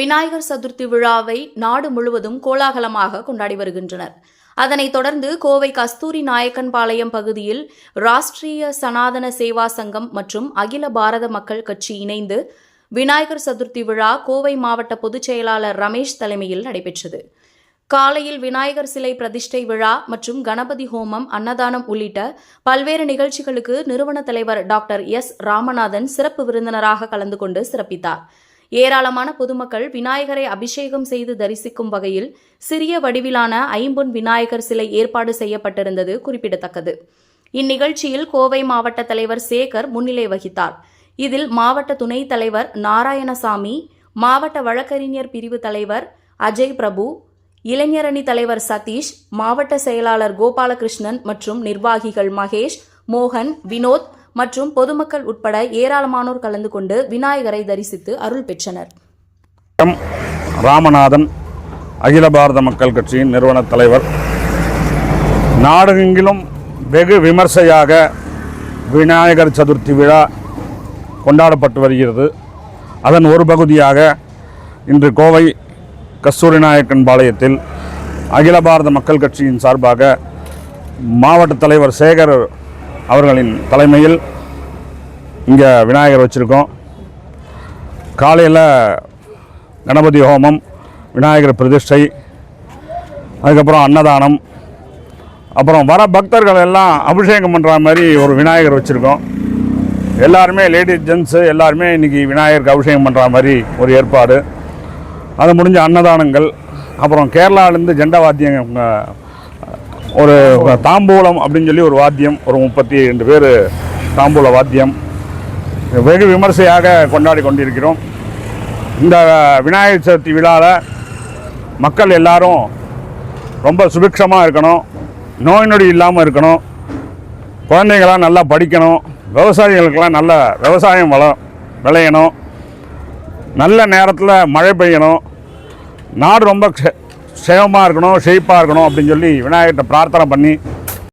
விநாயகர் சதுர்த்தி விழாவை நாடு முழுவதும் கோலாகலமாக கொண்டாடி வருகின்றனர். அதனைத் தொடர்ந்து கோவை கஸ்தூரி நாயக்கன்பாளையம் பகுதியில் ராஷ்டிரிய சனாதன சேவா சங்கம் மற்றும் அகில பாரத மக்கள் கட்சி இணைந்து விநாயகர் சதுர்த்தி விழா கோவை மாவட்ட பொதுச் செயலாளர் ரமேஷ் தலைமையில் நடைபெற்றது. காலையில் விநாயகர் சிலை பிரதிஷ்டை விழா மற்றும் கணபதி ஹோமம் அன்னதானம் உள்ளிட்ட பல்வேறு நிகழ்ச்சிகளுக்கு நிறுவன தலைவர் டாக்டர் எஸ். ராமநாதன் சிறப்பு விருந்தினராக கலந்து கொண்டு சிறப்பித்தார். ஏராளமான பொதுமக்கள் விநாயகரை அபிஷேகம் செய்து தரிசிக்கும் வகையில் சிறிய வடிவிலான ஐம்பொன் விநாயகர் சிலை ஏற்பாடு செய்யப்பட்டிருந்தது குறிப்பிடத்தக்கது. இந்நிகழ்ச்சியில் கோவை மாவட்ட தலைவர் சேகர் முன்னிலை வகித்தார். இதில் மாவட்ட துணைத் தலைவர் நாராயணசாமி மாவட்ட வழக்கறிஞர் பிரிவு தலைவர் அஜய் பிரபு இளைஞரணி தலைவர் சதீஷ் மாவட்ட செயலாளர் கோபாலகிருஷ்ணன் மற்றும் நிர்வாகிகள் மகேஷ் மோகன் வினோத் மற்றும் பொதுமக்கள் உட்பட ஏராளமானோர் கலந்து கொண்டு விநாயகரை தரிசித்து அருள் பெற்றனர். எம் ராமநாதன் அகில பாரத மக்கள் கட்சியின் நிறுவன தலைவர். நாடெங்கிலும் வெகு விமர்சையாக விநாயகர் சதுர்த்தி விழா கொண்டாடப்பட்டு வருகிறது. அதன் ஒரு பகுதியாக இன்று கோவை கஸ்தூரி நாயக்கன் பாளையத்தில் அகில பாரத மக்கள் கட்சியின் சார்பாக மாவட்ட தலைவர் சேகர் அவர்களின் தலைமையில் இங்கே விநாயகர் வச்சுருக்கோம். காலையில் கணபதி ஹோமம் விநாயகர் பிரதிஷ்டை அதுக்கப்புறம் அன்னதானம் அப்புறம் வர பக்தர்கள் எல்லாம் அபிஷேகம் பண்ணுற மாதிரி ஒரு விநாயகர் வச்சுருக்கோம். எல்லாருமே லேடிஸ் ஜென்ஸு எல்லாருமே இன்றைக்கி விநாயகருக்கு அபிஷேகம் பண்ணுற மாதிரி ஒரு ஏற்பாடு. அது முடிஞ்ச அன்னதானங்கள் அப்புறம் கேரளாவிலேருந்து ஜெண்டா வாத்தியம் ஒரு தாம்பூலம் அப்படின்னு சொல்லி ஒரு வாத்தியம் ஒரு முப்பத்தி ரெண்டு பேர் தாம்பூல வாத்தியம். வெகு விமர்சையாக கொண்டாடி கொண்டிருக்கிறோம். இந்த விநாயகர் சதுர்த்தி விழாவில் மக்கள் எல்லாரும் ரொம்ப சுபிக்ஷமாக இருக்கணும் நோய் நொடி இல்லாமல் இருக்கணும் குழந்தைங்களாம் நல்லா படிக்கணும் விவசாயிகளுக்கெல்லாம் நல்ல விவசாயம் வளம் விளையணும் நல்ல நேரத்தில் மழை பெய்யணும் நாடு ரொம்ப சேவமாக இருக்கணும் செழிப்பாக இருக்கணும் அப்படின்னு சொல்லி விநாயகர்கிட்ட பிரார்த்தனை பண்ணி